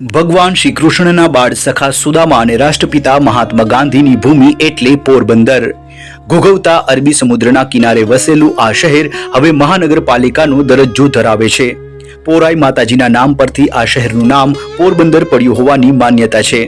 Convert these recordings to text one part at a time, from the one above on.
ભગવાન શ્રી કૃષ્ણના બાળ સખા સુદામા અને રાષ્ટ્રપિતા મહાત્મા ગાંધીની ભૂમિ એટલે પોરબંદર. ઘૂઘવતા અરબી સમુદ્રના કિનારે વસેલું આ શહેર હવે મહાનગરપાલિકાનો દરજ્જો ધરાવે છે. પોરાઈ માતાજીના નામ પરથી આ શહેરનું નામ પોરબંદર પડ્યું હોવાની માન્યતા છે.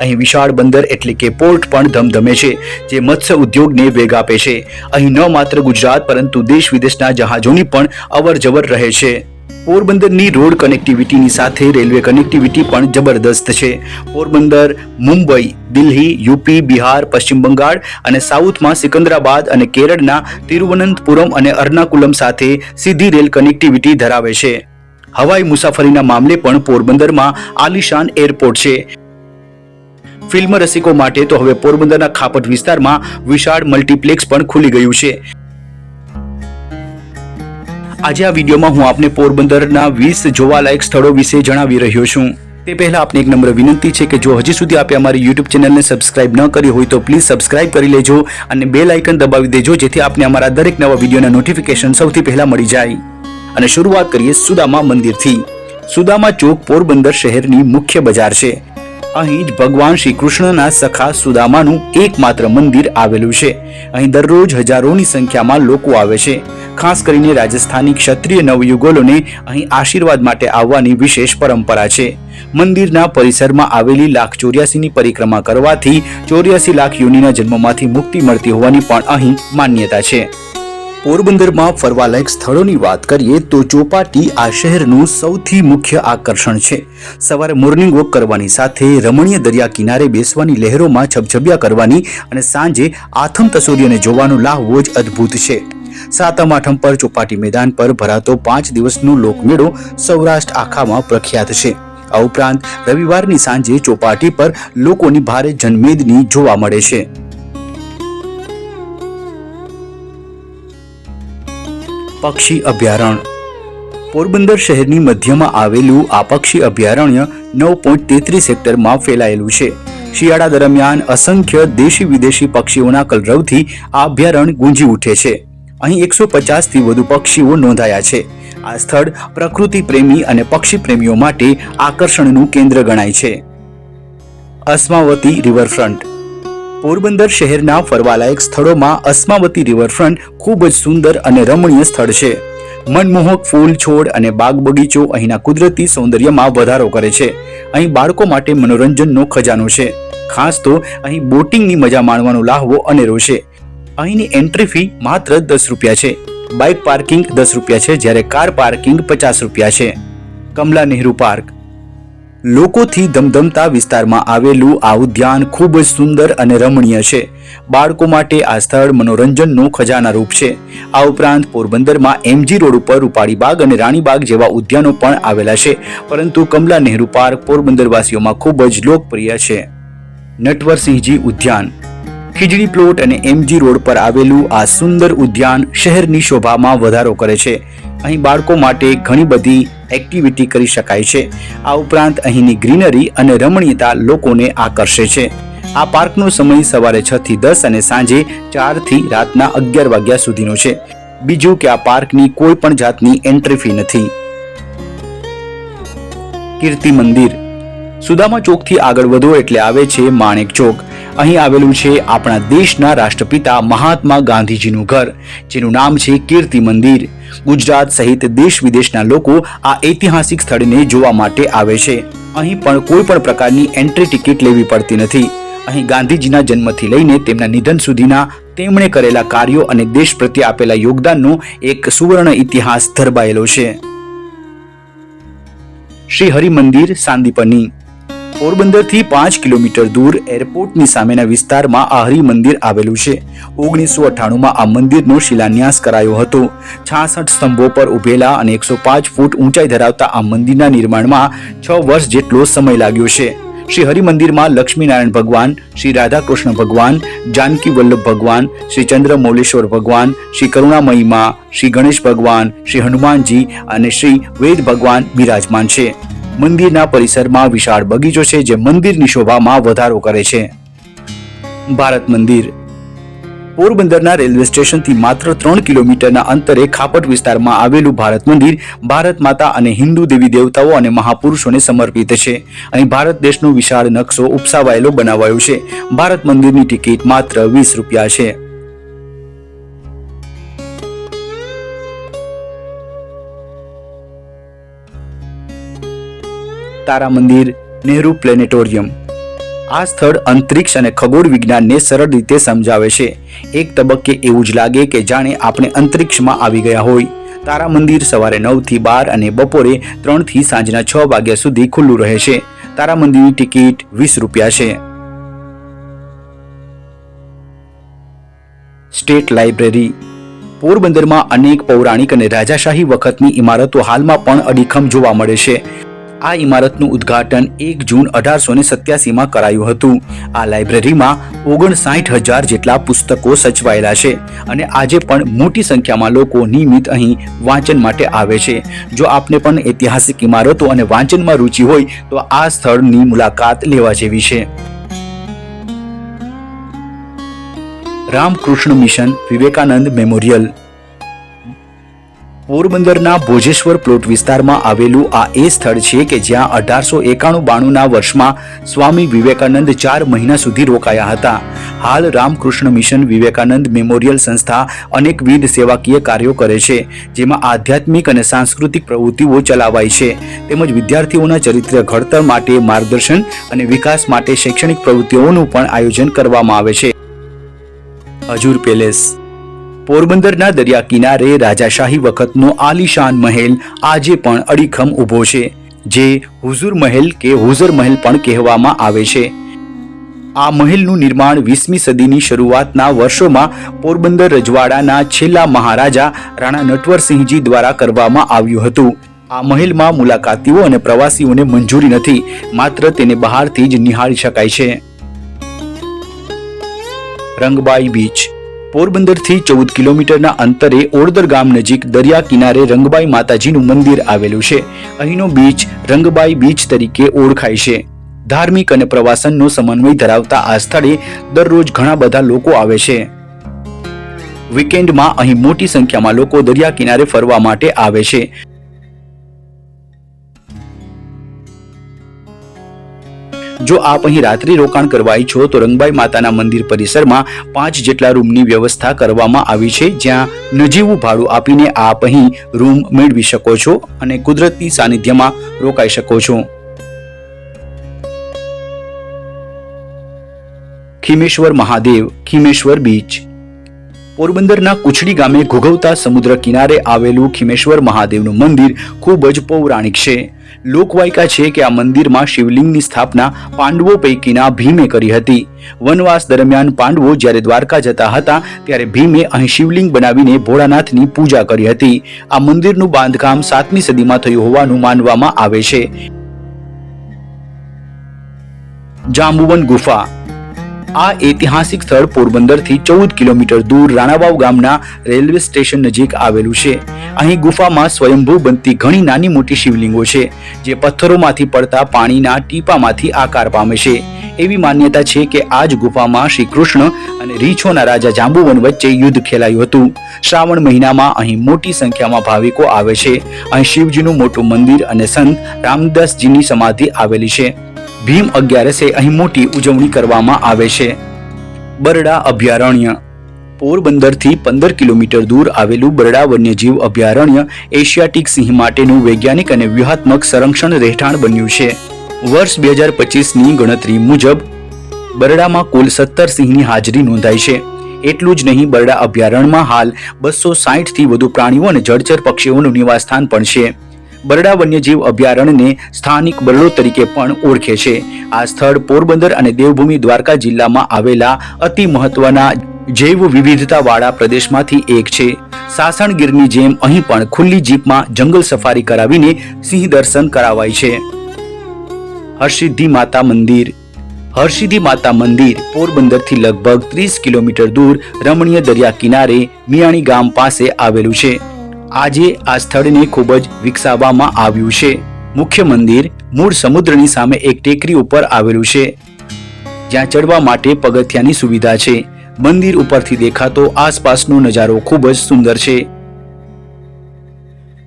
અહીં વિશાળ બંદર એટલે કે પોર્ટ પણ ધમધમે છે, જે મત્સ્ય ઉદ્યોગને વેગ આપે છે. અહીં ન માત્ર ગુજરાત, પરંતુ દેશ વિદેશના જહાજોની પણ અવર જવર રહે છે. પોરબંદરની રોડ કનેક્ટિવિટીની સાથે રેલવે કનેક્ટિવિટી પણ જબરદસ્ત છે. પોરબંદર, મુંબઈ, દિલ્હી, યુપી, બિહાર, પશ્ચિમ બંગાળ અને સાઉથમાં સિકંદરાબાદ અને કેરળના તિરુવનંતપુરમ અને અર્નાકુલમ સાથે સીધી રેલ કનેક્ટિવિટી ધરાવે છે. હવાઈ મુસાફરીના મામલે પણ પોરબંદરમાં આલિશાન એરપોર્ટ છે. ફિલ્મ રસિકો માટે તો હવે પોરબંદરના ખાપટ વિસ્તારમાં વિશાળ મલ્ટીપ્લેક્સ પણ ખુલી ગયું છે. આજે આ વિડીયોમાં હું આપને પોરબંદરના વીસ જોવાલાયક સ્થળો વિશે જણાવી રહ્યો છું. તે પહેલા આપને એક નમ્ર વિનંતી છે કે જો હજી સુધી આપે અમારી યુટ્યુબ ચેનલને સબસ્ક્રાઇબ ન કરી હોય તો પ્લીઝ સબસ્ક્રાઇબ કરી લેજો અને બેલ આઇકન દબાવી દેજો જેથી આપને અમારા દરેક નવા વિડીયોના નોટિફિકેશન સૌથી પહેલા મળી જાય. અને શરૂઆત કરીએ સુદામા મંદિરથી. સુદામા ચોક પોરબંદર શહેરની મુખ્ય બજાર છે. અહીં જ ભગવાન શ્રી કૃષ્ણના સખા સુદામાનું એકમાત્ર મંદિર આવેલું છે. અહીં દરરોજ હજારોની સંખ્યામાં લોકો આવે છે. ખાસ કરીને રાજસ્થાની ક્ષત્રિય નવયુગલોને અહીં આશીર્વાદ માટે આવવાની વિશેષ પરંપરા છે. મંદિરના પરિસરમાં આવેલી લાખ ચોર્યાસીની પરિક્રમા કરવાથી ચોર્યાસી લાખ યુનિના જન્મમાંથી મુક્તિ મળતી હોવાની પણ અહીં માન્યતા છે. પોરબંદરમાં ફરવાલાયક સ્થળોની વાત કરીએ તો ચોપાટી આ શહેરનું સૌથી મુખ્ય આકર્ષણ છે. સવારે મોર્નિંગ વોક કરવાની સાથે રમણીય દરિયા કિનારે બેસવાની લહેરોમાં છબછબિયા કરવાની અને સાંજે આથમ તસોરીઓને જોવાનો લાહવો જ અદ્ભુત છે. સાતમ આઠમ પર ચોપાટી મેદાન પર ભરાતો પાંચ દિવસનો લોકમેળો સૌરાષ્ટ્ર આખામાં પ્રખ્યાત છે. આ ઉપરાંત રવિવારની સાંજે ચોપાટી પર લોકોની ભારે જનમેદની જોવા મળે છે. પક્ષી અભયારણ્ય. પોરબંદર શહેરની મધ્યમાં આવેલું આ પક્ષી અભયારણ્ય નવ પોઈન્ટ તેત્રીસ હેક્ટરમાં ફેલાયેલું છે. શિયાળા દરમિયાન અસંખ્ય દેશી વિદેશી પક્ષીઓના કલરવથી આ અભયારણ્ય ગુંજી ઉઠે છે. અહીં એકસો પચાસથી વધુ પક્ષીઓ નોંધાયા છે. આ સ્થળ પ્રકૃતિ પ્રેમી અને પક્ષી પ્રેમીઓ માટે આકર્ષણનું કેન્દ્ર ગણાય છે. અસ્માવતી રિવરફ્રન્ટ. પોરબંદર શહેરના ફરવાલાયક સ્થળોમાં અસ્માવતી રિવરફ્રન્ટ ખૂબ જ સુંદર અને રમણીય સ્થળ છે. મનમોહક ફૂલ છોડ અને બાગ બગીચો અહીંના કુદરતી સૌંદર્યમાં વધારો કરે છે. અહીં બાળકો માટે મનોરંજનનો ખજાનો છે. ખાસ તો અહીં બોટિંગની મજા માણવાનો લાહવો અનેરો છે. અહીંની એન્ટ્રી ફી માત્ર દસ રૂપિયા છે. બાઇક પાર્કિંગ દસ રૂપિયા છે જ્યારે કાર પાર્કિંગ પચાસ રૂપિયા છે. કમલા નહેરુ પાર્ક. લોકોથી ધમધમતા વિસ્તારમાં આવેલું આ ઉદ્યાન ખૂબ જ સુંદર અને રમણીય છે. બાળકો માટે આ સ્થળ મનોરંજનનું ખજાનારૂપ છે. આ ઉપરાંત પોરબંદરમાં એમજી રોડ ઉપર રૂપાળી બાગ અને રાણીબાગ જેવા ઉદ્યાનો પણ આવેલા છે. પરંતુ કમલા નહેરુ પાર્ક પોરબંદરવાસીઓમાં ખૂબ જ લોકપ્રિય છે. નટવરસિંહજી ઉદ્યાન. ખીજડી પ્લોટ અને એમજી રોડ પર આવેલું આ સુંદર ઉદ્યાન શહેરની શોભામાં વધારો કરે છે. અહીં બાળકો માટે ઘણી બધી એક્ટિવિટી કરી શકાય છે. આ ઉપરાંત અહીંની ગ્રીનરી અને રમણીયતા લોકોને આકર્ષે છે. આ પાર્કનો સમય સવારે છ થી દસ અને સાંજે ચારથી રાતના અગિયાર વાગ્યા સુધીનો છે. બીજું કે આ પાર્કની કોઈ પણ જાતની એન્ટ્રી ફી નથી. કીર્તિ મંદિર. સુદામા ચોકથી આગળ વધો એટલે આવે છે માણેક ચોક. અહીં આવેલું છે આપણા દેશના રાષ્ટ્રપિતા મહાત્મા ગાંધીજીનું ઘર, જેનું નામ છે કીર્તિ મંદિર. ગુજરાત સહિત દેશ વિદેશના લોકો આ ઐતિહાસિક સ્થળને જોવા માટે આવે છે. અહીં પણ કોઈ પણ પ્રકારની એન્ટ્રી ટિકિટ લેવી પડતી નથી. અહીં ગાંધીજીના જન્મથી લઈને તેમના નિધન સુધીના તેમણે કરેલા કાર્યો અને દેશ પ્રત્યે આપેલા યોગદાનનો એક સુવર્ણ ઇતિહાસ ધરબાયેલો છે. શ્રી હરિ મંદિર સાંદીપની પોરબંદરથી પાંચ કિલોમીટર દૂર એરપોર્ટની સામેના વિસ્તારમાં આ હરિ મંદિર આવેલું છે. ઓગણીસો અઠ્ઠાણુંમાં આ મંદિરનો શિલાન્યાસ કરાયો હતો. છાસઠ સ્તંભો પર ઉભેલા અને એકસો પાંચ ફૂટ ઊંચાઈ ધરાવતા આ મંદિરના નિર્માણમાં છ વર્ષ જેટલો સમય લાગ્યો છે. શ્રી હરિ મંદિરમાં લક્ષ્મીનારાયણ ભગવાન, શ્રી રાધાકૃષ્ણ ભગવાન, જાનકી વલ્લભ ભગવાન, શ્રી ચંદ્ર મૌલેશ્વર ભગવાન, શ્રી કરુણામયી માં, શ્રી ગણેશ ભગવાન, શ્રી હનુમાનજી અને શ્રી વેદ ભગવાન બિરાજમાન છે. મંદિરના પરિસરમાં વિશાળ બગીચો છે જે મંદિરની શોભામાં વધારો કરે છે. ભારત મંદિર પોરબંદરના રેલવે સ્ટેશનથી માત્ર ત્રણ કિલોમીટરના અંતરે ખાપટ વિસ્તારમાં આવેલું ભારત મંદિર ભારત માતા અને હિન્દુ દેવી દેવતાઓ અને મહાપુરુષોને સમર્પિત છે. અહીં ભારત દેશનો વિશાળ નકશો ઉપસાવાયેલો બનાવાયો છે. ભારત મંદિરની ટિકિટ માત્ર વીસ રૂપિયા છે. તારા મંદિર નહેરુ પ્લેનેટોરિયમ. આ સ્થળ અંતરિક્ષ અને ખગોળ વિજ્ઞાનને સરળ રીતે સમજાવે છે. એક તબક્કે એવું જ લાગે કે જાણે આપણે અંતરિક્ષમાં આવી ગયા હોય. તારા મંદિર સવારે નવથી બાર અને બપોરે ત્રણથી સાંજના છ વાગ્યા સુધી ખુલ્લું રહે છે. તારા મંદિરની ટિકિટ વીસ રૂપિયા છે. State library. પોરબંદરમાં અનેક પૌરાણિક અને રાજાશાહી વખતની ઇમારતો હાલમાં પણ અડીખમ જોવા મળે છે. આ ઇમારતનું ઉદ્ઘાટન એક જૂન અઢારસો ને સત્યાસીમાં કરાયું હતું. આ લાઇબ્રેરીમાં ઓગણસાઠ હજાર જેટલા પુસ્તકો સચવાયેલા છે અને આજે પણ મોટી સંખ્યામાં લોકો નિયમિત અહીં વાંચન માટે આવે છે. જો આપને પણ ઐતિહાસિક ઇમારતો અને વાંચનમાં રુચિ હોય, તો આ સ્થળની મુલાકાત લેવા જેવી છે. રામકૃષ્ણ મિશન વિવેકાનંદ મેમોરિયલ પોરબંદરના ભોજેશ્વર પ્લોટ વિસ્તારમાં આવેલું આ એ સ્થળ છે કે જ્યાં અઢારસો એકાણું બાણુંના વર્ષમાં સ્વામી વિવેકાનંદ ચાર મહિના સુધી રોકાયા હતા. હાલ રામકૃષ્ણ મિશન વિવેકાનંદ મેમોરિયલ સંસ્થા અનેકવિધ સેવાકીય કાર્યો કરે છે, જેમાં આધ્યાત્મિક અને સાંસ્કૃતિક પ્રવૃત્તિઓ ચલાવાય છે. તેમજ વિદ્યાર્થીઓના ચરિત્ર ઘડતર માટે માર્ગદર્શન અને વિકાસ માટે શૈક્ષણિક પ્રવૃત્તિઓનું પણ આયોજન કરવામાં આવે છે. હજુર પેલેસ પોરબંદરના દરિયા કિનારે રાજાશાહી વખતનો આલીશાન મહેલ આજે પણ અડીખમ ઊભો છે, જે હુઝુર મહેલ કે હુઝર મહેલ પણ કહેવામાં આવે છે. આ મહેલનું નિર્માણ વીસમી સદીની શરૂઆતના વર્ષોમાં પોરબંદર રજવાડાના છેલ્લા મહારાજા રાણા નટવરસિંહજી દ્વારા કરવામાં આવ્યું હતું. આ મહેલમાં મુલાકાતીઓ અને પ્રવાસીઓને મંજૂરી નથી, માત્ર તેને બહારથી જ નિહાળી શકાય છે. રંગબાઈ બીચ પોરબંદરથી ચૌદ કિલોમીટરના અંતરે ઓળદર ગામ નજીક દરિયા કિનારે રંગબાઈ માતાજીનું મંદિર આવેલું છે. અહીંનો બીચ રંગબાઈ બીચ તરીકે ઓળખાય છે. ધાર્મિક અને પ્રવાસનનો સમન્વય ધરાવતા આ સ્થળે દરરોજ ઘણા બધા લોકો આવે છે. વીકેન્ડમાં અહીં મોટી સંખ્યામાં લોકો દરિયા કિનારે ફરવા માટે આવે છે. જો આપ અહીં રાત્રિ રોકાણ કરવા ઈચ્છો તો રંગબાઈ માતાના મંદિર પરિસરમાં પાંચ જેટલા રૂમની વ્યવસ્થા કરવામાં આવી છે, જ્યાં નજીવું ભાડું આપીને આપ અહીં રૂમ મેળવી શકો છો અને કુદરતી સાનિધ્યમાં રોકાઈ શકો છો. ખીમેશ્વર મહાદેવ, ખીમેશ્વર બીચ. પોરબંદરના કુછડી ગામે ઘુઘવતા સમુદ્ર કિનારે આવેલું ખીમેશ્વર મહાદેવનું મંદિર ખૂબ જ પૌરાણિક છે. લોકવાયકા છે કે આ મંદિરમાં શિવલિંગની સ્થાપના પાંડવો પૈકીના ભીમે કરી હતી. વનવાસ દરમિયાન પાંડવો જ્યારે દ્વારકા જતા હતા ત્યારે ભીમે અહીં શિવલિંગ બનાવીને ભોળાનાથની પૂજા કરી હતી. આ મંદિરનું બાંધકામ સાતમી સદીમાં થયું હોવાનું માનવામાં આવે છે. જાંબુવન ગુફા આ ઐતિહાસિક સ્થળ પોરબંદરથી ચૌદ કિલોમીટર દૂર રાણાવાવ ગામના રેલવે સ્ટેશન નજીક આવેલું છે. અહીં ગુફામાં સ્વયંભૂ બનતી ઘણી નાની મોટી શિવલિંગો છે, જે પથ્થરોમાંથી પડતા પાણીના ટીપામાંથી આકાર પામે છે. એવી માન્યતા છે કે આ જ ગુફામાં શ્રી કૃષ્ણ અને રીછોના રાજા જાંબુવન વચ્ચે યુદ્ધ ખેલાયું હતું. શ્રાવણ મહિનામાં અહીં મોટી સંખ્યામાં ભાવિકો આવે છે. અહીં શિવજીનું મોટું મંદિર અને સંત રામદાસજીની સમાધિ આવેલી છે. ભીમ અગિયારસે અહીં મોટી ઉજવણી કરવામાં આવે છે. બરડા અભયારણ્ય. પોરબંદરથી પંદર કિલોમીટર દૂર આવેલું બરડા વન્યજીવ અભયારણ્ય એશિયાટિક સિંહ માટેનું વૈજ્ઞાનિક અને વ્યૂહાત્મક સંરક્ષણ રહેઠાણ બન્યું છે. વર્ષ બે હજાર પચીસની ગણતરી મુજબ, બરડામાં કુલ સત્તર સિંહની હાજરી નોંધાઈ છે. એટલું જ નહીં, બરડા અભયારણ્યમાં હાલ બસો સાઠથી વધુ પ્રાણીઓ અને જળચર પક્ષીઓનું નિવાસસ્થાન પણ છે. બરડા વન્યજીવ અભયારણ્યને સ્થાનિક બરડો તરીકે પણ ઓળખે છે. આ સ્થળ પોરબંદર અને દેવભૂમિ દ્વારકા જિલ્લામાં આવેલા અતિ મહત્વના જૈવ વિવિધતાવાળા પ્રદેશમાંથી એક છે. સાસણગીરની જેમ અહીં પણ ખુલ્લી જીપમાં જંગલ સફારી કરાવીને સિંહ દર્શન કરાવાય છે. હરસિદ્ધિ માતા મંદિર. હરસિદ્ધિ માતા મંદિર પોરબંદરથી લગભગ ત્રીસ કિલોમીટર દૂર રમણીય દરિયા કિનારે મિયાણી ગામ પાસે આવેલું છે. આજે આ સ્થળને ખૂબ જ વિકસાવવામાં આવ્યું છે. મુખ્ય મંદિર મૂળ સમુદ્રની સામે એક ટેકરી ઉપર આવેલું છે. જ્યાં ચડવા માટે પગથિયાની સુવિધા છે. મંદિર ઉપરથી દેખાતો આસપાસનો નજારો ખૂબ જ સુંદર છે.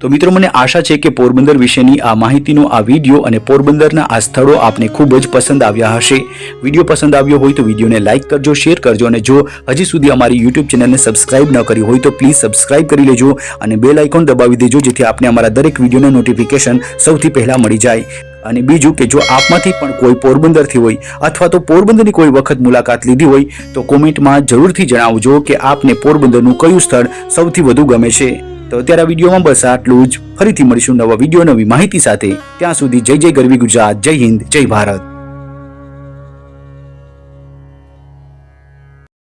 તો મિત્રો, મને આશા છે કે પોરબંદર વિશેની આ માહિતીનો આ વીડિયો અને પોરબંદરના આ સ્થળો આપને ખૂબ જ પસંદ આવ્યા હશે. વીડિયો પસંદ આવ્યો હોય તો વિડીયોને લાઇક કરજો, શેર કરજો અને જો હજી સુધી અમારી યુટ્યુબ ચેનલને સબસ્ક્રાઇબ ન કરી હોય તો પ્લીઝ સબસ્ક્રાઇબ કરી લેજો અને બેલ આઇકોન દબાવી દેજો, જેથી આપને અમારા દરેક વિડીયોનું નોટિફિકેશન સૌથી પહેલાં મળી જાય. અને બીજું કે જો આપમાંથી પણ કોઈ પોરબંદરથી હોય અથવા તો પોરબંદરની કોઈ વખત મુલાકાત લીધી હોય તો કોમેન્ટમાં જરૂરથી જણાવજો કે આપને પોરબંદરનું કયું સ્થળ સૌથી વધુ ગમે છે. તો અત્યારે આ વિડીયોમાં બસ આટલું જ. ફરીથી મળીશું નવા વીડિયો, નવી માહિતી સાથે. ત્યાં સુધી જય જય ગરવી ગુજરાત, જય હિન્દ, જય ભારત.